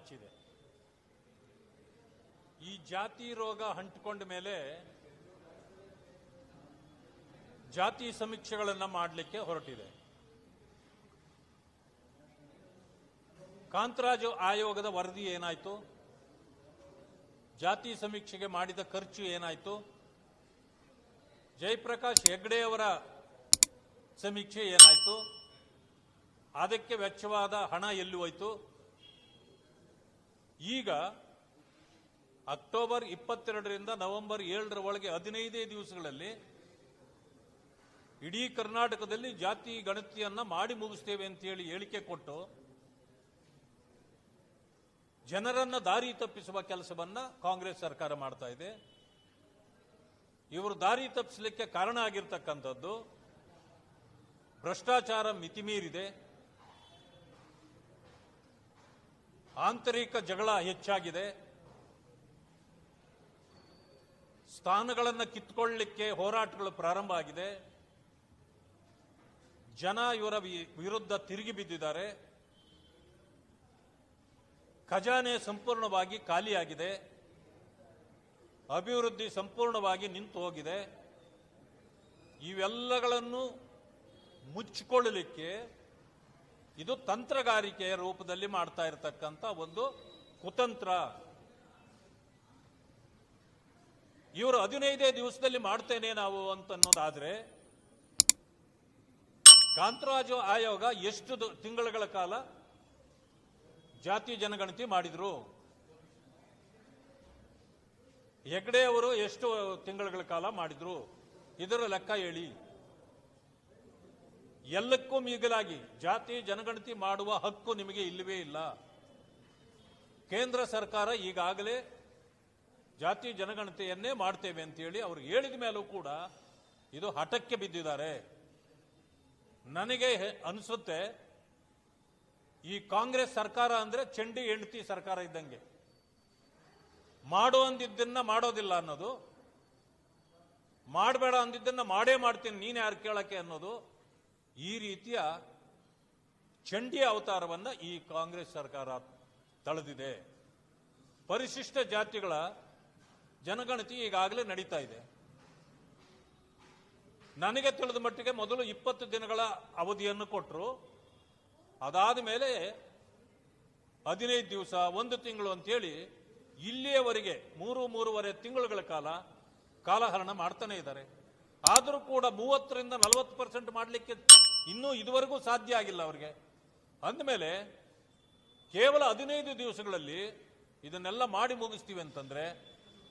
ಹಚ್ಚಿದೆ. ಈ ಜಾತಿ ರೋಗ ಹಂಟ್ಕೊಂಡ ಮೇಲೆ ಜಾತಿ ಸಮೀಕ್ಷೆಗಳನ್ನು ಮಾಡಲಿಕ್ಕೆ ಹೊರಟಿದೆ. ಕಾಂತರಾಜು ಆಯೋಗದ ವರದಿ ಏನಾಯ್ತು? ಜಾತಿ ಸಮೀಕ್ಷೆಗೆ ಮಾಡಿದ ಖರ್ಚು ಏನಾಯ್ತು? ಜಯಪ್ರಕಾಶ್ ಹೆಗ್ಡೆಯವರ ಸಮೀಕ್ಷೆ ಏನಾಯ್ತು? ಅದಕ್ಕೆ ವೆಚ್ಚವಾದ ಹಣ ಎಲ್ಲಿ ಹೋಯ್ತು? ಈಗ ಅಕ್ಟೋಬರ್ ಇಪ್ಪತ್ತೆರಡರಿಂದ ನವೆಂಬರ್ ಏಳರ ಒಳಗೆ ಹದಿನೈದೇ ದಿವಸಗಳಲ್ಲಿ ಇಡೀ ಕರ್ನಾಟಕದಲ್ಲಿ ಜಾತಿ ಗಣತಿಯನ್ನ ಮಾಡಿ ಮುಗಿಸ್ತೇವೆ ಅಂತ ಹೇಳಿ ಹೇಳಿಕೆ ಕೊಟ್ಟು ಜನರನ್ನ ದಾರಿ ತಪ್ಪಿಸುವ ಕೆಲಸವನ್ನ ಕಾಂಗ್ರೆಸ್ ಸರ್ಕಾರ ಮಾಡ್ತಾ ಇದೆ. ಇವರು ದಾರಿ ತಪ್ಪಿಸಲಿಕ್ಕೆ ಕಾರಣ ಆಗಿರ್ತಕ್ಕಂಥದ್ದು ಭ್ರಷ್ಟಾಚಾರ ಮಿತಿಮೀರಿದೆ. ಆಂತರಿಕ ಜಗಳ ಹೆಚ್ಚಾಗಿದೆ. ಸ್ಥಾನಗಳನ್ನು ಕಿತ್ಕೊಳ್ಳಿಕ್ಕೆ ಹೋರಾಟಗಳು ಪ್ರಾರಂಭ ಆಗಿದೆ. ಜನ ಇವರ ವಿರುದ್ಧ ತಿರುಗಿ ಬಿದ್ದಿದ್ದಾರೆ. ಖಜಾನೆ ಸಂಪೂರ್ಣವಾಗಿ ಖಾಲಿಯಾಗಿದೆ. ಅಭಿವೃದ್ಧಿ ಸಂಪೂರ್ಣವಾಗಿ ನಿಂತು ಹೋಗಿದೆ. ಇವೆಲ್ಲಗಳನ್ನು ಮುಚ್ಚಿಕೊಳ್ಳಲಿಕ್ಕೆ ಇದು ತಂತ್ರಗಾರಿಕೆಯ ರೂಪದಲ್ಲಿ ಮಾಡ್ತಾ ಇರತಕ್ಕಂಥ ಒಂದು ಕುತಂತ್ರ. ಇವರು ಹದಿನೈದೇ ದಿವಸದಲ್ಲಿ ಮಾಡ್ತೇನೆ ನಾವು ಅಂತನ್ನೋದಾದ್ರೆ, ಕಾಂತರಾಜು ಆಯೋಗ ಎಷ್ಟು ತಿಂಗಳುಗಳ ಕಾಲ ಜಾತಿ ಜನಗಣತಿ ಮಾಡಿದ್ರು. ಹೆಗ್ಡೆ ಅವರು ಎಷ್ಟು ತಿಂಗಳುಗಳ ಕಾಲ ಮಾಡಿದ್ರು? ಇದರ ಲೆಕ್ಕ ಹೇಳಿ. ಎಲ್ಲಕ್ಕೂ ಮೀಗಲಾಗಿ ಜಾತಿ ಜನಗಣತಿ ಮಾಡುವ ಹಕ್ಕು ನಿಮಗೆ ಇಲ್ಲವೇ ಇಲ್ಲ. ಕೇಂದ್ರ ಸರ್ಕಾರ ಈಗಾಗಲೇ ಜಾತಿ ಜನಗಣತಿಯನ್ನೇ ಮಾಡ್ತೇವೆ ಅಂತೇಳಿ ಅವರು ಹೇಳಿದ ಮೇಲೂ ಕೂಡ ಇದು ಹಠಕ್ಕೆ ಬಿದ್ದಿದ್ದಾರೆ. ನನಗೆ ಅನಿಸುತ್ತೆ ಈ ಕಾಂಗ್ರೆಸ್ ಸರ್ಕಾರ ಅಂದ್ರೆ ಚಂಡಿ ಹೆಂಡತಿ ಸರ್ಕಾರ ಇದ್ದಂಗೆ. ಮಾಡು ಅಂದಿದ್ದನ್ನ ಮಾಡೋದಿಲ್ಲ ಅನ್ನೋದು. ಮಾಡಬೇಡ ಅಂದಿದ್ದನ್ನ ಮಾಡೇ ಮಾಡ್ತೀನಿ, ನೀನ್ ಯಾರು ಕೇಳಕ್ಕೆ ಅನ್ನೋದು. ಈ ರೀತಿಯ ಚಂಡಿ ಅವತಾರವನ್ನ ಈ ಕಾಂಗ್ರೆಸ್ ಸರ್ಕಾರ ತಳೆದಿದೆ. ಪರಿಶಿಷ್ಟ ಜಾತಿಗಳ ಜನಗಣತಿ ಈಗಾಗಲೇ ನಡೀತಾ ಇದೆ. ನನಗೆ ತಿಳಿದ ಮಟ್ಟಿಗೆ ಮೊದಲು ಇಪ್ಪತ್ತು ದಿನಗಳ ಅವಧಿಯನ್ನು ಕೊಟ್ಟರು ಅದಾದ ಮೇಲೆ ಹದಿನೈದು ದಿವಸ, ಒಂದು ತಿಂಗಳು ಅಂತೇಳಿ ಇಲ್ಲಿಯವರೆಗೆ ಮೂರು, ಮೂರುವರೆ ತಿಂಗಳುಗಳ ಕಾಲ ಕಾಲಹರಣ ಮಾಡ್ತಾನೆ ಇದ್ದಾರೆ. ಆದರೂ ಕೂಡ ಮೂವತ್ತರಿಂದ ನಲವತ್ತು ಪರ್ಸೆಂಟ್ ಮಾಡಲಿಕ್ಕೆ ಇನ್ನೂ ಇದುವರೆಗೂ ಸಾಧ್ಯ ಆಗಿಲ್ಲ ಅವರಿಗೆ. ಅಂದಮೇಲೆ ಕೇವಲ ಹದಿನೈದು ದಿವಸಗಳಲ್ಲಿ ಇದನ್ನೆಲ್ಲ ಮಾಡಿ ಮುಗಿಸ್ತೀವಿ ಅಂತಂದ್ರೆ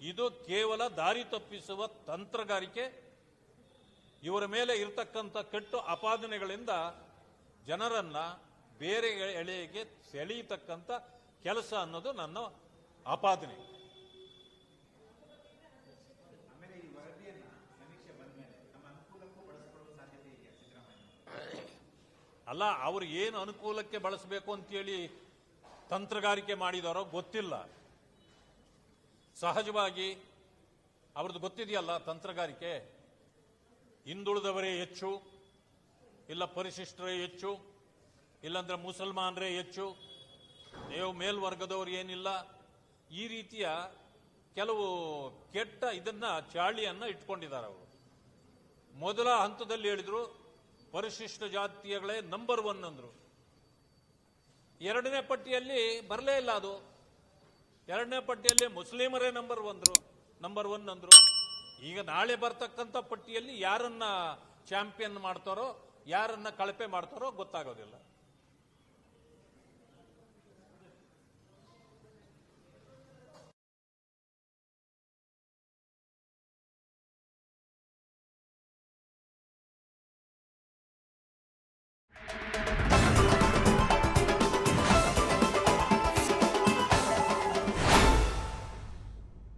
ಇದು ಕೇವಲ ದಾರಿ ತಪ್ಪಿಸುವ ತಂತ್ರಗಾರಿಕೆ, ಇವರ ಮೇಲೆ ಇರತಕ್ಕಂಥ ಕೆಟ್ಟು ಅಪಾದನೆಗಳಿಂದ ಜನರನ್ನ ಬೇರೆ ಎಳೆಗೆ ಸೆಳೆಯತಕ್ಕಂಥ ಕೆಲಸ ಅನ್ನೋದು ನನ್ನ ಆಪಾದನೆ ಅಲ್ಲ, ಅವರು ಏನು ಅನುಕೂಲಕ್ಕೆ ಬಳಸಬೇಕು ಅಂತೇಳಿ ತಂತ್ರಗಾರಿಕೆ ಮಾಡಿದಾರೋ ಗೊತ್ತಿಲ್ಲ. ಸಹಜವಾಗಿ ಅವ್ರದ್ದು ಗೊತ್ತಿದೆಯಲ್ಲ ತಂತ್ರಗಾರಿಕೆ? ಹಿಂದುಳಿದವರೇ ಹೆಚ್ಚು, ಇಲ್ಲ ಪರಿಶಿಷ್ಟರೇ ಹೆಚ್ಚು, ಇಲ್ಲಾಂದ್ರೆ ಮುಸಲ್ಮಾನರೇ ಹೆಚ್ಚು ನೀವು ಮೇಲ್ವರ್ಗದವರು ಏನಿಲ್ಲ. ಈ ರೀತಿಯ ಕೆಲವು ಕೆಟ್ಟ ಇದನ್ನ, ಚಾಳಿಯನ್ನ ಇಟ್ಕೊಂಡಿದ್ದಾರೆ ಅವರು. ಮೊದಲ ಹಂತದಲ್ಲಿ ಹೇಳಿದ್ರು ಪರಿಶಿಷ್ಟ ಜಾತಿಯಗಳೇ ನಂಬರ್ ಒನ್ ಅಂದ್ರು. ಎರಡನೇ ಪಟ್ಟಿಯಲ್ಲಿ ಬರಲೇ ಇಲ್ಲ ಅದು. ಎರಡನೇ ಪಟ್ಟಿಯಲ್ಲಿ ಮುಸ್ಲಿಮರೇ ನಂಬರ್ ಒಂದ್ರು ನಂಬರ್ ಒನ್ ಅಂದ್ರು. ಈಗ ನಾಳೆ ಬರ್ತಕ್ಕಂಥ ಪಟ್ಟಿಯಲ್ಲಿ ಯಾರನ್ನ ಚಾಂಪಿಯನ್ ಮಾಡ್ತಾರೋ, ಯಾರನ್ನ ಕಳಪೆ ಮಾಡ್ತಾರೋ ಗೊತ್ತಾಗೋದಿಲ್ಲ.